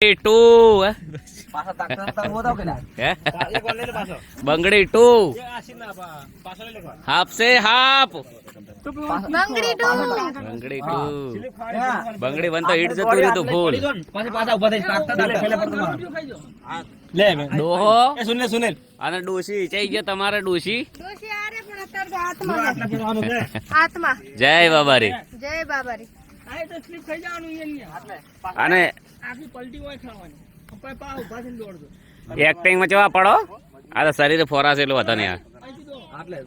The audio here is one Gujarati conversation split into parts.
ટુ? બંગડી ટુ હાફ સે હાફ બંગડી ટુ બંગડી ટુ બંગડી વન તો હિટ જતું રહ્યું તું ફૂલ પછી પાછા ઊભા થઈ તાકતા તાકતા પહેલા પડતો મારો. લે ડોહો સુનિલ સુનિલ અને ડોશી ચઈ ગયો તમારે ડોશી જય બાબારી જય બાબારી આ તો સ્લીપ થઈ જવાનું અહીંયા અને આખી પલટી હોય ખાવાની. પપ્પા પા ઊભા થઈને દોડજો. એક્ટિંગમાં જવા પડો? આ તો શરીર એટલું હતો ને.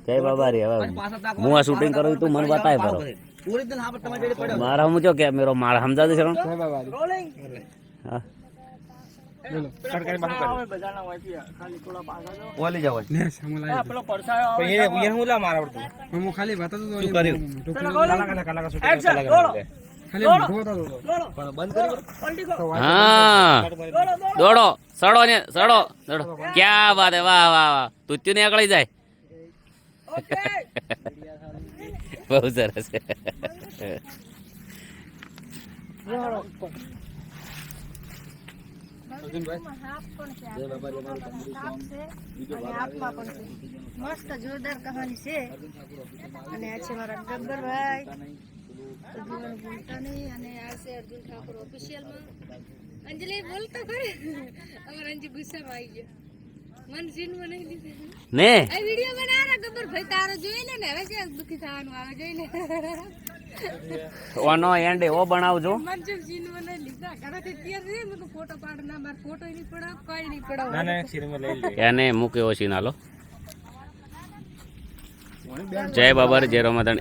જય બાબારી હવે. હું આ શૂટિંગ કરું તું મને બતાય બરો પૂરી હા. મારા હું જો કે મેરો માર સમજા દે શરણ રોલિંગ હા. સરકારી બાજુ કરી બધાના હોય છે ખાલી થોડા પાછા જો ઓલી જાવ ને આ પેલો પરસાયો આવે એને હું લા માર. હું ખાલી બતાતો તો કર્યું? કલાક કલાક કલાકા હા. દોડો સડો ને સડો. સડો. ક્યાં વાત હે? વાહ વાહ વાહ. તુત્યુ ને અકળી જાય. બહુ સરસ. મસ્ત જોરદાર કહાની છે. અને આ છે મારા ગબ્બરભાઈ. તો જોવાનું નહીં અને આ છે અર્જુન ઠાકોર ઓફિશિયલમાં અંજલિ બોલતો ખરી. અમાર અંજુ ગુસ્સામાં આવી ગયો. મન સીનમાં નહીં લીધે. ને? આ વીડિયો બનાવરા ગબ્બરભાઈ તારો જોઈ લે ને. હવે છે દુખી થવાનું. આવે જોઈ લે. ઓનો એન્ડ એવો બનાવજો. નહીં લીધા. ઘરેથી તૈયાર ફોટો પાડ ના મારે ફોટો નહીં પડાવ કોઈ નહીં પડાવ ના ના સિનેમા લઈ લે. એને મૂક્યો સીન હાલો. જય બાબર જય રમાદણ